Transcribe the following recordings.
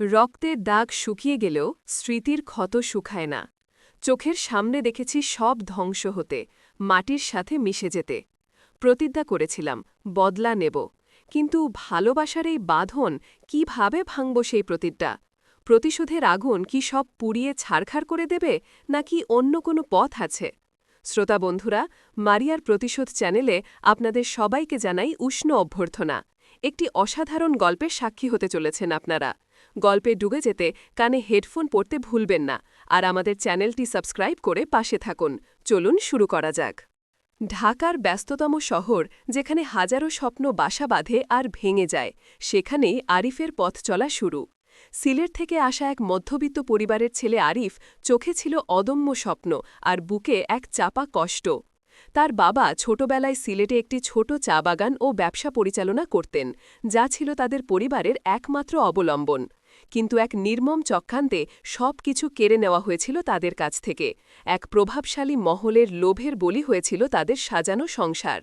রক্তের দাগ শুকিয়ে গেলেও স্মৃতির ক্ষত শুকায় না। চোখের সামনে দেখেছি সব ধ্বংস হতে, মাটির সাথে মিশে যেতে। প্রতিজ্ঞা করেছিলাম, বদলা নেব। কিন্তু ভালোবাসার এই বাঁধন কীভাবে ভাঙব সেই প্রতিজ্ঞা? প্রতিশোধের আগুন কি সব পুড়িয়ে ছাড়খাড় করে দেবে, নাকি অন্য কোনো পথ আছে? শ্রোতা বন্ধুরা, মারিয়ার প্রতিশোধ চ্যানেলে আপনাদের সবাইকে জানাই উষ্ণ অভ্যর্থনা। একটি অসাধারণ গল্পের সাক্ষী হতে চলেছেন আপনারা। গল্পে ডুবে যেতে কানে হেডফোন পড়তে ভুলবেন না আর আমাদের চ্যানেলটি সাবস্ক্রাইব করে পাশে থাকুন। চলুন শুরু করা যাক। ঢাকার ব্যস্ততম শহর, যেখানে হাজারো স্বপ্ন বাসা বাঁধে আর ভেঙে যায়, সেখানেই আরিফের পথ চলা শুরু। সিলেট থেকে আসা এক মধ্যবিত্ত পরিবারের ছেলে আরিফ চোখে ছিল অদম্য স্বপ্ন আর বুকে এক চাপা কষ্ট। তার বাবা ছোটবেলায় সিলেটে একটি ছোট চা বাগান ও ব্যবসা পরিচালনা করতেন, যা ছিল তাদের পরিবারের একমাত্র অবলম্বন। কিন্তু এক নির্মম চক্রান্তে সব কিছু কেড়ে নেওয়া হয়েছিল তাদের কাছ থেকে। এক প্রভাবশালী মহলের লোভের বলি হয়েছিল তাদের সাজানো সংসার।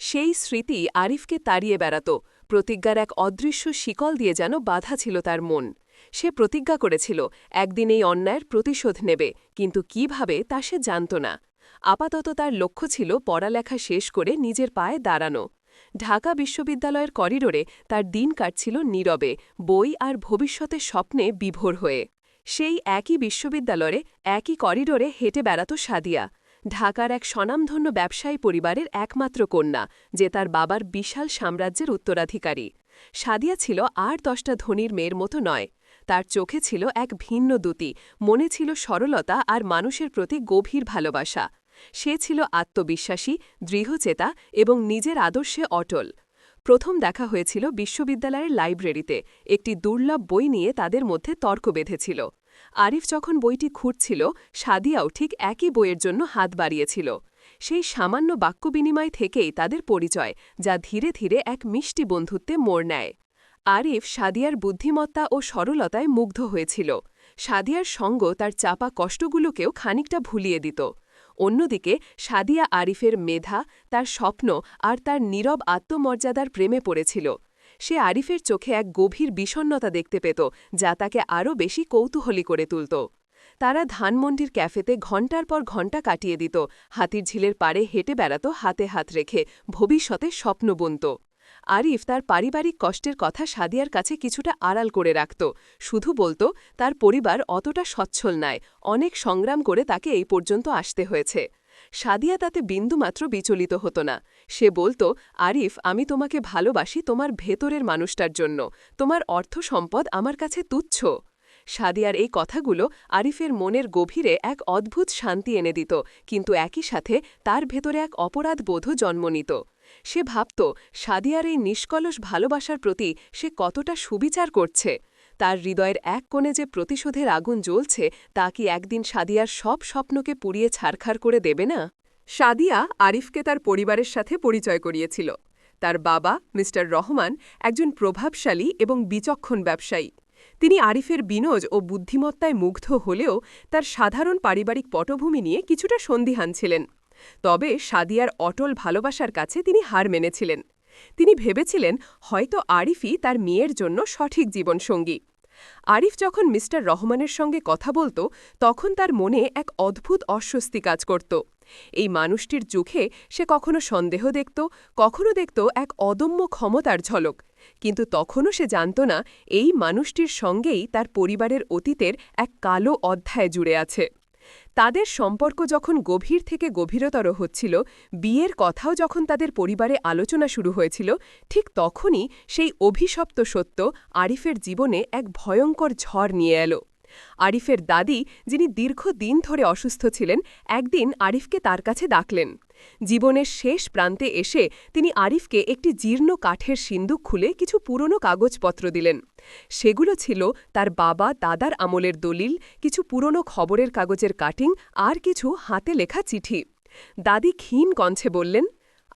সেই স্মৃতি আরিফকে তাড়িয়ে বেড়াত, প্রতিজ্ঞার এক অদৃশ্য শিকল দিয়ে যেন বাধা ছিল তার মন। সে প্রতিজ্ঞা করেছিল, একদিন এই অন্যায়ের প্রতিশোধ নেবে, কিন্তু কীভাবে তা সে জানত না। আপাতত তার লক্ষ্য ছিল পড়ালেখা শেষ করে নিজের পায়ে দাঁড়ানো। ঢাকা বিশ্ববিদ্যালয়ের করিডোরে তার দিন কাটছিল নীরবে, বই আর ভবিষ্যতের স্বপ্নে বিভোর হয়ে। সেই একই বিশ্ববিদ্যালয়ে একই করিডোরে হেঁটে বেড়াত সাদিয়া। ঢাকার এক স্বনামধন্য ব্যবসায়ী পরিবারের একমাত্র কন্যা, যে তার বাবার বিশাল সাম্রাজ্যের উত্তরাধিকারী। সাদিয়া ছিল আর দশটা ধনির মেয়ের মতো নয়। তার চোখে ছিল এক ভিন্ন দুতি, মনে ছিল সরলতা আর মানুষের প্রতি গভীর ভালোবাসা। সে ছিল আত্মবিশ্বাসী, দৃঢ়চেতা এবং নিজের আদর্শে অটল। প্রথম দেখা হয়েছিল বিশ্ববিদ্যালয়ের লাইব্রেরিতে, একটি দুর্লভ বই নিয়ে তাদের মধ্যে তর্ক বেঁধেছিল। আরিফ যখন বইটি খুঁড়ছিল, সাদিয়াও ঠিক একই বইয়ের জন্য হাত বাড়িয়েছিল। সেই সামান্য বাক্য বিনিময় থেকেই তাদের পরিচয়, যা ধীরে ধীরে এক মিষ্টি বন্ধুত্বে মোড় নেয়। আরিফ সাদিয়ার বুদ্ধিমত্তা ও সরলতায় মুগ্ধ হয়েছিল। সাদিয়ার সঙ্গ তার চাপা কষ্টগুলোকেও খানিকটা ভুলিয়ে দিত। অন্যদিকে, সাদিয়া আরিফের মেধা, তার স্বপ্ন আর তার নীরব আত্মমর্যাদার প্রেমে পড়েছিল। সে আরিফের চোখে এক গভীর বিষণ্নতা দেখতে পেত, যা তাকে আরও বেশি কৌতূহলী করে তুলত। তারা ধানমন্ডির ক্যাফেতে ঘণ্টার পর ঘণ্টা কাটিয়ে দিত, হাতির ঝিলের পাড়ে হেঁটে বেড়াত, হাতে হাত রেখে ভবিষ্যতে স্বপ্ন বুনত। আরিফ তার পারিবারিক কষ্টের কথা সাদিয়ার কাছে কিছুটা আড়াল করে রাখত। শুধু বলতো, তার পরিবার অতটা সচ্ছল নয় অনেক সংগ্রাম করে তাকে এই পর্যন্ত আসতে হয়েছে। সাদিয়া তাতে বিন্দুমাত্র বিচলিত হতো না। সে বলতো, আরিফ, আমি তোমাকে ভালোবাসি তোমার ভেতরের মানুষটার জন্য। তোমার অর্থ সম্পদ আমার কাছে তুচ্ছ। সাদিয়ার এই কথাগুলো আরিফের মনের গভীরে এক অদ্ভুত শান্তি এনে দিত, কিন্তু একই সাথে তার ভেতরে এক অপরাধ বোধ জন্ম নিত। সে ভাবত সাদিয়ার এই নিষ্কলস ভালোবাসার প্রতি সে কতটা সুবিচার করছে। তার হৃদয়ের এক কোণে যে প্রতিশোধের আগুন জ্বলছে, তা কি একদিন সাদিয়ার সব স্বপ্নকে পুড়িয়ে ছারখার করে দেবে না? সাদিয়া আরিফকে তার পরিবারের সাথে পরিচয় করিয়েছিল। তার বাবা, মিস্টার রহমান, একজন প্রভাবশালী এবং বিচক্ষণ ব্যবসায়ী। তিনি আরিফের বিনোজ ও বুদ্ধিমত্তায় মুগ্ধ হলেও তার সাধারণ পারিবারিক পটভূমি নিয়ে কিছুটা সন্দিহান ছিলেন। তবে সাদিয়ার অটল ভালোবাসার কাছে তিনি হার মেনেছিলেন। তিনি ভেবেছিলেন হয়তো আরিফই তার মেয়ের জন্য সঠিক জীবনসঙ্গী। আরিফ যখন মিস্টার রহমানের সঙ্গে কথা বলত, তখন তার মনে এক অদ্ভুত অস্বস্তি কাজ করত। এই মানুষটির চোখে সে কখনো সন্দেহ দেখত, কখনো দেখত এক অদম্য ক্ষমতার ঝলক। কিন্তু তখনও সে জানত না, এই মানুষটির সঙ্গেই তার পরিবারের অতীতের এক কালো অধ্যায় জুড়ে আছে। তাদের সম্পর্ক যখন গভীর থেকে গভীরতর হচ্ছিল, বিয়ের কথাও যখন তাদের পরিবারে আলোচনা শুরু হয়েছিল, ঠিক তখনই সেই অভিশপ্ত সত্য আরিফের জীবনে এক ভয়ঙ্কর ঝড় নিয়ে এল। আরিফের দাদি, যিনি দীর্ঘ দিন ধরে অসুস্থ ছিলেন, একদিন আরিফকে তার কাছে ডাকলেন। জীবনের শেষ প্রান্তে এসে তিনি আরিফকে একটি জীর্ণ কাঠের সিন্দুক খুলে কিছু পুরনো কাগজপত্র দিলেন। সেগুলো ছিল তার বাবা দাদার আমলের দলিল, কিছু পুরনো খবরের কাগজের কাটিং আর কিছু হাতে লেখা চিঠি। দাদি ক্ষীণ কঞ্ছে বললেন,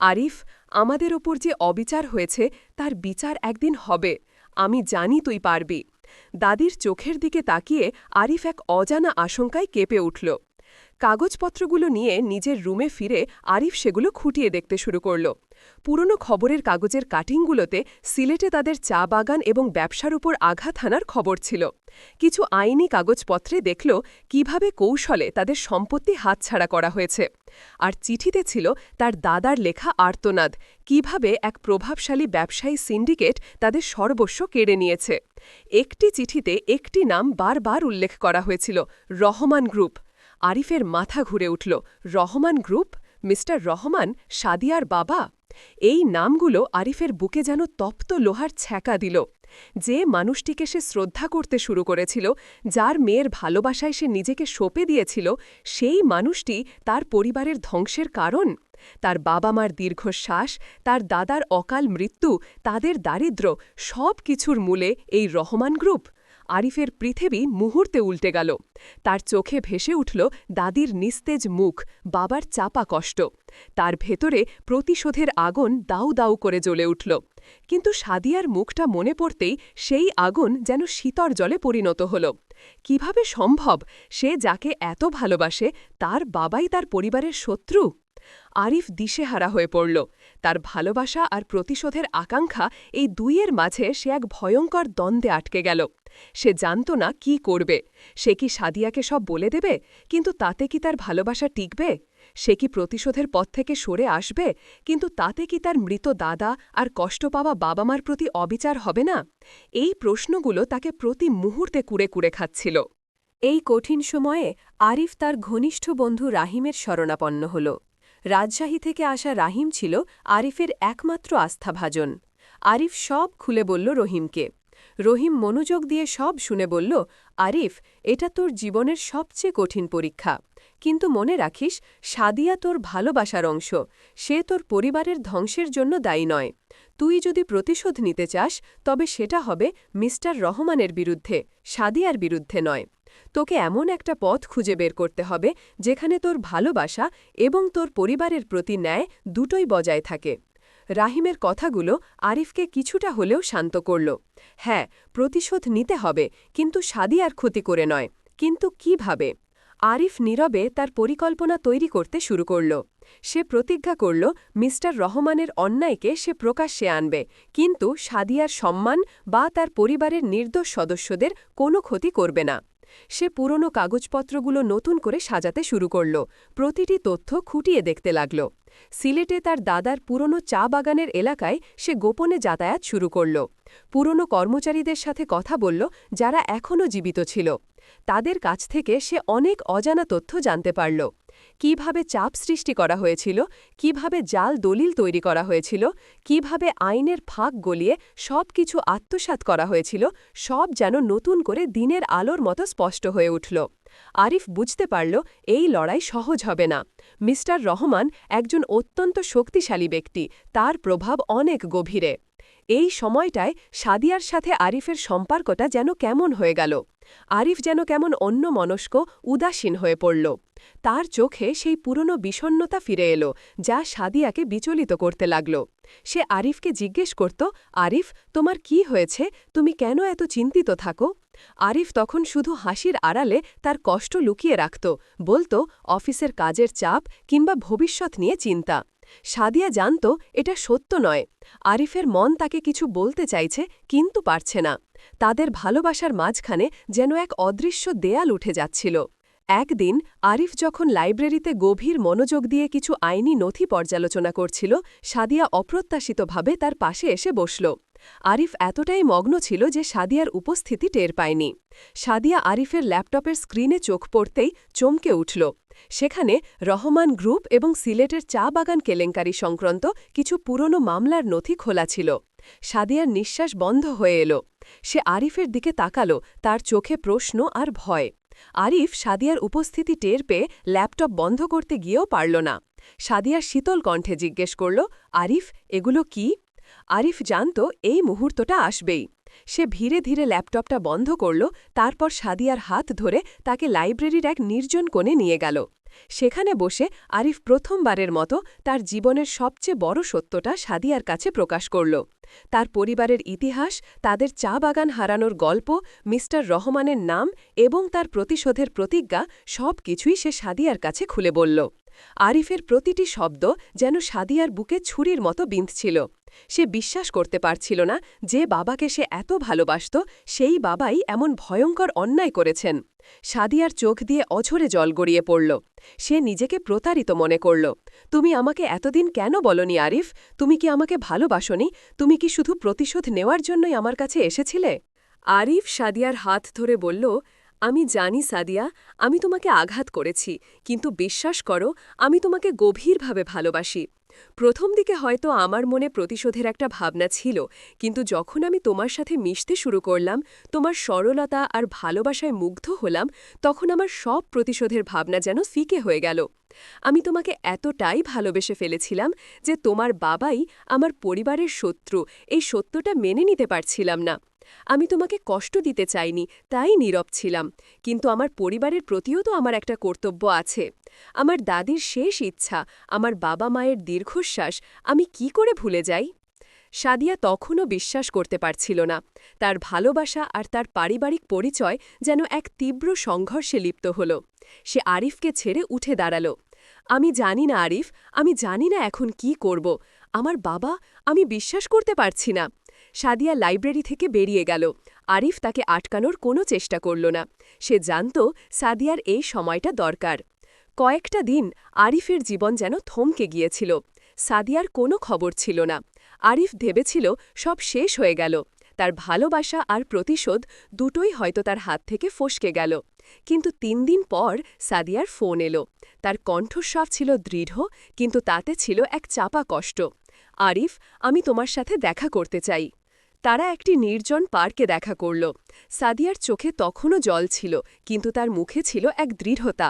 আরিফ, আমাদের ওপর যে অবিচার হয়েছে, তার বিচার একদিন হবে। আমি জানি তুই পারবি। দাদির চোখের দিকে তাকিয়ে আরিফ এক অজানা আশঙ্কায় কেঁপে উঠল। কাগজপত্রগুলো নিয়ে নিজের রুমে ফিরে আরিফ সেগুলো খুঁটিয়ে দেখতে শুরু করল। পুরনো খবরের কাগজের কাটিংগুলোতে সিলেটে তাদের চা বাগান এবং ব্যবসার উপর আঘাত হানার খবর ছিল। কিছু আইনি কাগজপত্রে দেখল কীভাবে কৌশলে তাদের সম্পত্তি হাতছাড়া করা হয়েছে। আর চিঠিতে ছিল তার দাদার লেখা আর্তনাদ, কীভাবে এক প্রভাবশালী ব্যবসায়ী সিন্ডিকেট তাদের সর্বস্ব কেড়ে নিয়েছে। একটি চিঠিতে একটি নাম বারবার উল্লেখ করা হয়েছিল, রহমান গ্রুপ। আরিফের মাথা ঘুরে উঠল, রহমান গ্রুপ? মিস্টার রহমান? সাদিয়ার বাবা? এই নামগুলো আরিফের বুকে যেন তপ্ত লোহার ছ্যাঁকা দিল। যে মানুষটিকে সে শ্রদ্ধা করতে শুরু করেছিল, যার মেয়ের ভালোবাসায় সে নিজেকে সঁপে দিয়েছিল, সেই মানুষটি তার পরিবারের ধ্বংসের কারণ। তার বাবা মার দীর্ঘশ্বাস, তার দাদার অকাল মৃত্যু, তাদের দারিদ্র সব কিছুর মূলে এই রহমান গ্রুপ। আরিফের পৃথিবী মুহূর্তে উল্টে গেল। তার চোখে ভেসে উঠল দাদির নিস্তেজ মুখ, বাবার চাপা কষ্ট। তার ভেতরে প্রতিশোধের আগুন দাউ দাউ করে জ্বলে উঠল। কিন্তু সাদিয়ার মুখটা মনে পড়তেই সেই আগুন যেন শীতর জলে পরিণত হল। কীভাবে সম্ভব? সে যাকে এত ভালোবাসে, তার বাবাই তার পরিবারের শত্রু? আরিফ দিশেহারা হয়ে পড়ল। তার ভালোবাসা আর প্রতিশোধের আকাঙ্ক্ষা এই দুইয়ের মাঝে সে এক ভয়ঙ্কর দ্বন্দ্বে আটকে গেল। সে জানত না কি করবে। সে কি সাদিয়াকে সব বলে দেবে? কিন্তু তাতে কি তার ভালোবাসা টিকবে? সে কি প্রতিশোধের পথ থেকে সরে আসবে? কিন্তু তাতে কি তার মৃত দাদা আর কষ্ট পাওয়া বাবা মার প্রতি অবিচার হবে না? এই প্রশ্নগুলো তাকে প্রতি মুহূর্তে কুড়ে কুড়ে খাচ্ছিল। এই কঠিন সময়ে আরিফ তার ঘনিষ্ঠ বন্ধু রাহিমের শরণাপন্ন হল। রাজশাহী থেকে আসা রাহিম ছিল আরিফের একমাত্র আস্থাভাজন। আরিফ সব খুলে বলল রহিমকে। রহিম মনোযোগ দিয়ে সব শুনে বলল, আরিফ, এটা তোর জীবনের সবচেয়ে কঠিন পরীক্ষা। কিন্তু মনে রাখিস, সাদিয়া তোর ভালোবাসার অংশ। সে তোর পরিবারের ধ্বংসের জন্য দায়ী নয়। তুই যদি প্রতিশোধ নিতে চাস, তবে সেটা হবে মিস্টার রহমানের বিরুদ্ধে, সাদিয়ার বিরুদ্ধে নয়। তোকে এমন একটা পথ খুঁজে বের করতে হবে, যেখানে তোর ভালোবাসা এবং তোর পরিবারের প্রতি ন্যায় দুটোই বজায় থাকে। রাহিমের কথাগুলো আরিফকে কিছুটা হলেও শান্ত করল। হ্যাঁ প্রতিশোধ নিতে হবে, কিন্তু সাদিয়ার ক্ষতি করে নয়। কিন্তু কীভাবে? আরিফ নীরবে তার পরিকল্পনা তৈরি করতে শুরু করল। সে প্রতিজ্ঞা করল, মিস্টার রহমানের অন্যায়কে সে প্রকাশ্যে আনবে, কিন্তু সাদিয়ার সম্মান বা তার পরিবারের নির্দোষ সদস্যদের কোনো ক্ষতি করবে না। সে পুরনো কাগজপত্রগুলো নতুন করে সাজাতে শুরু করল। প্রতিটি তথ্য খুঁটিয়ে দেখতে লাগল। সিলেটে তার দাদার পুরনো চা বাগানের এলাকায় সে গোপনে যাতায়াত শুরু করল। পুরনো কর্মচারীদের সাথে কথা বলল, যারা এখনও জীবিত ছিল। তাদের কাছ থেকে সে অনেক অজানা তথ্য জানতে পারল। কীভাবে চাপ সৃষ্টি করা হয়েছিল, কীভাবে জাল দলিল তৈরি করা হয়েছিল, কীভাবে আইনের ফাঁক গলিয়ে সব কিছু আত্মসাত করা হয়েছিল, সব যেন নতুন করে দিনের আলোর মতো স্পষ্ট হয়ে উঠল। আরিফ বুঝতে পারল, এই লড়াই সহজ হবে না। মিস্টার রহমান একজন অত্যন্ত শক্তিশালী ব্যক্তি, তার প্রভাব অনেক গভীরে। এই সময়টায় সাদিয়ার সাথে আরিফের সম্পর্কটা যেন কেমন হয়ে গেল। আরিফ যেন কেমন অন্য মনস্ক উদাসীন হয়ে পড়ল। তার চোখে সেই পুরনো বিষণ্নতা ফিরে এলো, যা সাদিয়াকে বিচলিত করতে লাগল। সে আরিফকে জিজ্ঞেস করত, আরিফ, তোমার কি হয়েছে? তুমি কেন এত চিন্তিত থাকো? আরিফ তখন শুধু হাসির আড়ালে তার কষ্ট লুকিয়ে রাখত, বলতো, অফিসের কাজের চাপ কিংবা ভবিষ্যৎ নিয়ে চিন্তা। সাদিয়া জানত এটা সত্য নয়। আরিফের মন তাকে কিছু বলতে চাইছে, কিন্তু পারছে না। তাদের ভালোবাসার মাঝখানে যেন এক অদৃশ্য দেয়াল উঠে যাচ্ছিল। একদিন আরিফ যখন লাইব্রেরিতে গভীর মনোযোগ দিয়ে কিছু আইনি নথি পর্যালোচনা করছিল, সাদিয়া অপ্রত্যাশিতভাবে তার পাশে এসে বসল। আরিফ এতটাই মগ্ন ছিল যে সাদিয়ার উপস্থিতি টের পায়নি। সাদিয়া আরিফের ল্যাপটপের স্ক্রিনে চোখ পড়তেই চমকে উঠল। সেখানে রহমান গ্রুপ এবং সিলেটের চা বাগান কেলেঙ্কারি সংক্রান্ত কিছু পুরনো মামলার নথি খোলা ছিল। সাদিয়ার নিঃশ্বাস বন্ধ হয়ে এলো। সে আরিফের দিকে তাকালো, তার চোখে প্রশ্ন আর ভয়। আরিফ সাদিয়ার উপস্থিতি টের পেয়ে ল্যাপটপ বন্ধ করতে গিয়েও পারল না। সাদিয়ার শীতল কণ্ঠে জিজ্ঞেস করল, আরিফ, এগুলো কি? আরিফ জানত এই মুহূর্তটা আসবেই। সে ধীরে ধীরে ল্যাপটপটা বন্ধ করল, তারপর সাদিয়ার হাত ধরে তাকে লাইব্রেরির এক নির্জন কোণে নিয়ে গেল। সেখানে বসে আরিফ প্রথমবারের মতো তার জীবনের সবচেয়ে বড় সত্যটা সাদিয়ার কাছে প্রকাশ করল। তার পরিবারের ইতিহাস, তাদের চা বাগান হারানোর গল্প, মিস্টার রহমানের নাম এবং তার প্রতিশোধের প্রতিজ্ঞা সব কিছুই সে সাদিয়ার কাছে খুলে বলল। আরিফের প্রতিটি শব্দ যেন সাদিয়ার বুকে ছুরির মতো বিঁধছিল সে বিশ্বাস করতে পারছিল না যে বাবাকে সে এত ভালোবাসত, সেই বাবাই এমন ভয়ঙ্কর অন্যায় করেছেন। সাদিয়ার চোখ দিয়ে অঝরে জল গড়িয়ে পড়ল। সে নিজেকে প্রতারিত মনে করল। তুমি আমাকে এতদিন কেন বলনি আরিফ? তুমি কি আমাকে ভালোবাসনি? তুমি কি শুধু প্রতিশোধ নেওয়ার জন্যই আমার কাছে এসেছিলে? আরিফ সাদিয়ার হাত ধরে বলল আমি জানি, সাদিয়া, আমি তোমাকে আঘাত করেছি, কিন্তু বিশ্বাস করো, আমি তোমাকে গভীরভাবে ভালোবাসি। প্রথম দিকে হয়তো আমার মনে প্রতিশোধের একটা ভাবনা ছিল, কিন্তু যখন আমি তোমার সাথে মিশতে শুরু করলাম, তোমার সরলতা আর ভালোবাসায় মুগ্ধ হলাম, তখন আমার সব প্রতিশোধের ভাবনা যেন ফিকে হয়ে গেল। আমি তোমাকে এতটাই ভালোবেসে ফেলেছিলাম যে তোমার বাবাই আমার পরিবারের শত্রু, এই সত্যটা মেনে নিতে পারছিলাম না। আমি তোমাকে কষ্ট দিতে চাইনি, তাই নীরব ছিলাম। কিন্তু আমার পরিবারের প্রতিও তো আমার একটা কর্তব্য আছে। আমার দাদির শেষ ইচ্ছা, আমার বাবা মায়ের দীর্ঘশ্বাস, আমি কি করে ভুলে যাই? সাদিয়া তখনও বিশ্বাস করতে পারছিল না। তার ভালোবাসা আর তার পারিবারিক পরিচয় যেন এক তীব্র সংঘর্ষে লিপ্ত হল। সে আরিফকে ছেড়ে উঠে দাঁড়াল। আমি জানি না আরিফ, আমি জানি না এখন কি করব। আমার বাবা, আমি বিশ্বাস করতে পারছি না। সাদিয়া লাইব্রেরি থেকে বেরিয়ে গেল। আরিফ তাকে আটকানোর কোনো চেষ্টা করল না। সে জানত সাদিয়ার এই সময়টা দরকার। কয়েকটা দিন আরিফের জীবন যেন থমকে গিয়েছিল। সাদিয়ার কোনো খবর ছিল না। আরিফ ভেবেছিল সব শেষ হয়ে গেল। তার ভালোবাসা আর প্রতিশোধ দুটোই হয়তো তার হাত থেকে ফসকে গেল। কিন্তু তিন দিন পর সাদিয়ার ফোন এলো। তার কণ্ঠস্বর ছিল দৃঢ়, কিন্তু তাতে ছিল এক চাপা কষ্ট। আরিফ, আমি তোমার সাথে দেখা করতে চাই। তারা একটি নির্জন পার্কে দেখা করল। সাদিয়ার চোখে তখনও জল ছিল, কিন্তু তার মুখে ছিল এক দৃঢ়তা।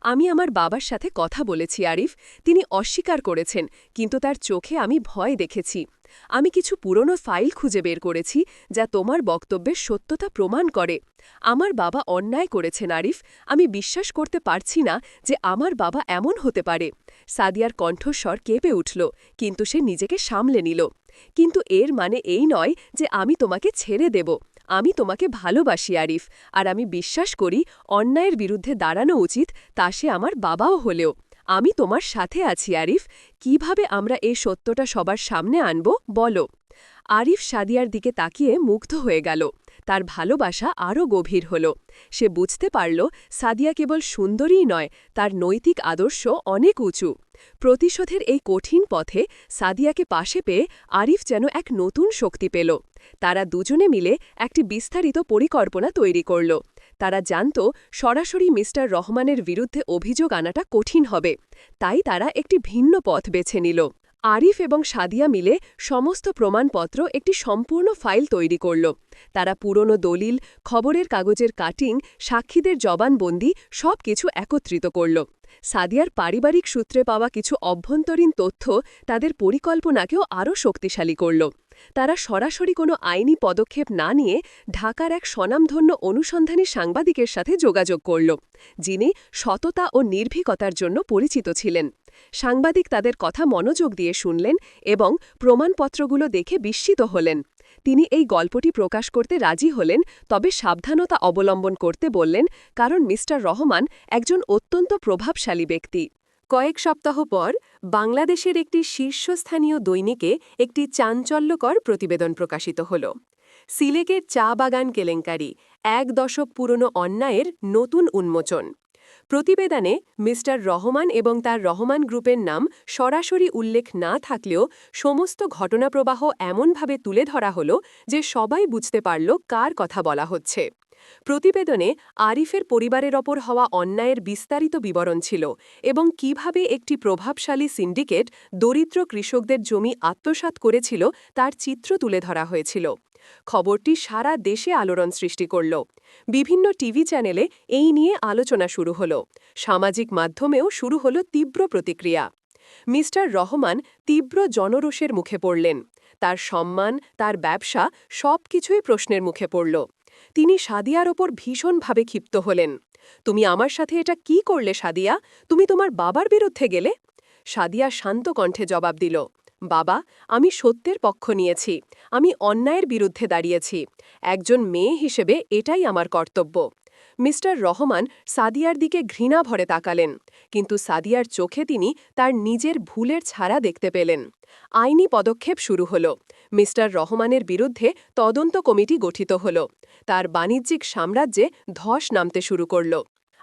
আমি আমার বাবার সাথে কথা বলেছি, আরিফ। তিনি অস্বীকার করেছেন, কিন্তু তার চোখে আমি ভয় দেখেছি। আমি কিছু পুরনো ফাইল খুঁজে বের করেছি, যা তোমার বক্তব্যের সত্যতা প্রমাণ করে। আমার বাবা অন্যায় করেছেন, আরিফ। আমি বিশ্বাস করতে পারছি না যে আমার বাবা এমন হতে পারে। সাদিয়ার কণ্ঠস্বর কেঁপে উঠল, কিন্তু সে নিজেকে সামলে নিল। কিন্তু এর মানে এই নয় যে আমি তোমাকে ছেড়ে দেব। আমি তোমাকে ভালোবাসি, আরিফ, আর আমি বিশ্বাস করি অন্যায়ের বিরুদ্ধে দাঁড়ানো উচিত তা সে আমার বাবাও হলেও। আমি তোমার সাথে আছি, আরিফ, কীভাবে আমরা এই সত্যটা সবার সামনে আনব, বলো। আরিফ সাদিয়ার দিকে তাকিয়ে মুগ্ধ হয়ে গেল। তার ভালোবাসা আরও গভীর হল। সে বুঝতে পারল, সাদিয়া কেবল সুন্দরীই নয়, তার নৈতিক আদর্শ অনেক উঁচু। প্রতিশোধের এই কঠিন পথে সাদিয়াকে পাশে পেয়ে আরিফ যেন এক নতুন শক্তি পেল। তারা দুজনে মিলে একটি বিস্তারিত পরিকল্পনা তৈরি করল। তারা জানত সরাসরি মিস্টার রহমানের বিরুদ্ধে অভিযোগ আনাটা কঠিন হবে। তাই তারা একটি ভিন্ন পথ বেছে নিল। আরিফ এবং সাদিয়া মিলে সমস্ত প্রমাণপত্র একটি সম্পূর্ণ ফাইল তৈরি করল। তারা পুরনো দলিল, খবরের কাগজের কাটিং, সাক্ষীদের জবানবন্দি সব কিছু একত্রিত করল। সাদিয়ার পারিবারিক সূত্রে পাওয়া কিছু অভ্যন্তরীণ তথ্য তাদের পরিকল্পনাকেও আরও শক্তিশালী করল। তারা সরাসরি কোনো আইনি পদক্ষেপ না নিয়ে ঢাকার এক স্বনামধন্য অনুসন্ধানী সাংবাদিকের সাথে যোগাযোগ করল, যিনি সততা ও নির্ভীকতার জন্য পরিচিত ছিলেন। সাংবাদিক তাদের কথা মনোযোগ দিয়ে শুনলেন এবং প্রমাণপত্রগুলো দেখে বিস্মিত হলেন। তিনি এই গল্পটি প্রকাশ করতে রাজি হলেন, তবে সাবধানতা অবলম্বন করতে বললেন, কারণ মিস্টার রহমান একজন অত্যন্ত প্রভাবশালী ব্যক্তি। কয়েক সপ্তাহ পর বাংলাদেশের একটি শীর্ষস্থানীয় দৈনিকে একটি চাঞ্চল্যকর প্রতিবেদন প্রকাশিত হল। সিলেকের চা বাগান কেলেঙ্কারি, এক দশক পুরনো অন্যায়ের নতুন উন্মোচন। প্রতিবেদনে মিস্টার রহমান এবং তার রহমান গ্রুপের নাম সরাসরি উল্লেখ না থাকলেও সমস্ত ঘটনাপ্রবাহ এমনভাবে তুলে ধরা হল যে সবাই বুঝতে পারল কার কথা বলা হচ্ছে। প্রতিবেদনে আরিফের পরিবারের ওপর হওয়া অন্যায়ের বিস্তারিত বিবরণ ছিল এবং কীভাবে একটি প্রভাবশালী সিন্ডিকেট দরিদ্র কৃষকদের জমি আত্মসাত করেছিল তার চিত্র তুলে ধরা হয়েছিল। খবরটি সারা দেশে আলোড়ন সৃষ্টি করল। বিভিন্ন টিভি চ্যানেলে এই নিয়ে আলোচনা শুরু হল। সামাজিক মাধ্যমেও শুরু হল তীব্র প্রতিক্রিয়া। মিস্টার রহমান তীব্র জনরোষের মুখে পড়লেন। তার সম্মান, তার ব্যবসা সব কিছুই প্রশ্নের মুখে পড়ল। তিনি সাদিয়ার ওপর ভীষণভাবে ক্ষিপ্ত হলেন। তুমি আমার সাথে এটা কি করলে সাদিয়া? তুমি তোমার বাবার বিরুদ্ধে গেলে? সাদিয়া শান্ত কণ্ঠে জবাব দিল, বাবা, আমি সত্যের পক্ষ নিয়েছি। আমি অন্যায়ের বিরুদ্ধে দাঁড়িয়েছি। একজন মেয়ে হিসেবে এটাই আমার কর্তব্য। মিস্টার রহমান সাদিয়ার দিকে ঘৃণা ভরে তাকালেন, কিন্তু সাদিয়ার চোখে তিনি তার নিজের ভুলের ছাড়া দেখতে পেলেন। আইনি পদক্ষেপ শুরু হল। মিস্টার রহমানের বিরুদ্ধে তদন্ত কমিটি গঠিত হল। তার বাণিজ্যিক সাম্রাজ্যে ধস নামতে শুরু করল।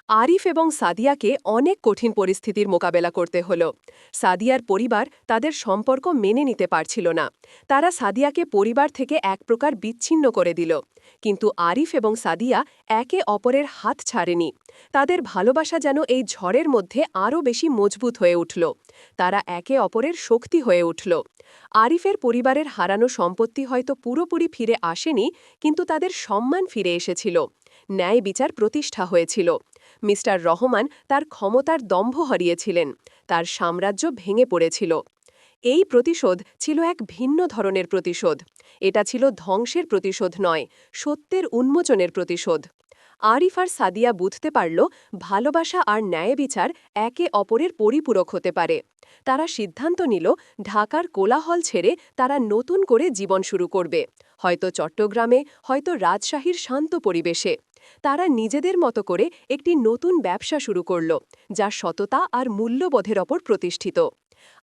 আরিফ এবং সাদিয়াকে অনেক কঠিন পরিস্থিতির মোকাবেলা করতে হল। সাদিয়ার পরিবার তাদের সম্পর্ক মেনে নিতে পারছিল না। তারা সাদিয়াকে পরিবার থেকে এক প্রকার বিচ্ছিন্ন করে দিল। কিন্তু আরিফ এবং সাদিয়া একে অপরের হাত ছাড়েনি। তাদের ভালোবাসা যেন এই ঝড়ের মধ্যে আরও বেশি মজবুত হয়ে উঠল। তারা একে অপরের শক্তি হয়ে উঠল। আরিফের পরিবারের হারানো সম্পত্তি হয়তো পুরোপুরি ফিরে আসেনি, কিন্তু তাদের সম্মান ফিরে এসেছিল। ন্যায় বিচার প্রতিষ্ঠা হয়েছিল। মিস্টার রহমান তার ক্ষমতার দম্ভ হারিয়েছিলেন, তার সাম্রাজ্য ভেঙে পড়েছিল। এই প্রতিশোধ ছিল এক ভিন্ন ধরনের প্রতিশোধ। এটা ছিল ধ্বংসের প্রতিশোধ নয়, সত্যের উন্মোচনের প্রতিশোধ। আরিফ আর সাদিয়া বুঝতে পারল, ভালোবাসা আর ন্যায় বিচার একে অপরের পরিপূরক হতে পারে। তারা সিদ্ধান্ত নিল, ঢাকার কোলাহল ছেড়ে তারা নতুন করে জীবন শুরু করবে। হয়তো চট্টগ্রামে, হয়তো রাজশাহীর শান্ত পরিবেশে। তারা নিজেদের মতো করে একটি নতুন ব্যবসা শুরু করল, যা সততা আর মূল্যবোধের ওপর প্রতিষ্ঠিত।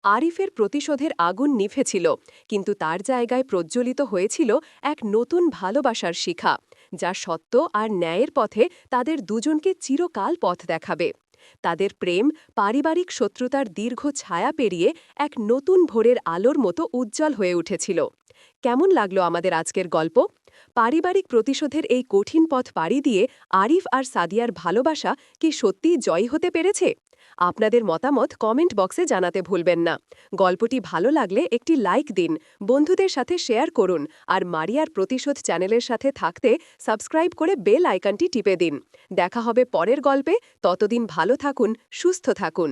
আরিফের প্রতিশোধের আগুন নিভেছিল, কিন্তু তার জায়গায় প্রজ্বলিত হয়েছিল এক নতুন ভালোবাসার শিখা, যা সত্য আর ন্যায়ের পথে তাদের দুজনকে চিরকাল পথ দেখাবে। তাদের প্রেম, পারিবারিক শত্রুতার দীর্ঘ ছায়া পেরিয়ে এক নতুন ভোরের আলোর মতো উজ্জ্বল হয়ে উঠেছিল। কেমন লাগল আমাদের আজকের গল্প? পারিবারিক প্রতিশোধের এই কঠিন পথ পাড়ি দিয়ে আরিফ আর সাদিয়ার ভালোবাসা কি সত্যিই জয়ী হতে পেরেছে? আপনাদের মতামত কমেন্ট বক্সে জানাতে ভুলবেন না। গল্পটি ভালো লাগলে একটি লাইক দিন, বন্ধুদের সাথে শেয়ার করুন আর মারিয়ার প্রতিশোধ চ্যানেলের সাথে থাকতে সাবস্ক্রাইব করে বেল আইকনটি টিপে দিন। দেখা হবে পরের গল্পে। ততদিন ভালো থাকুন, সুস্থ থাকুন।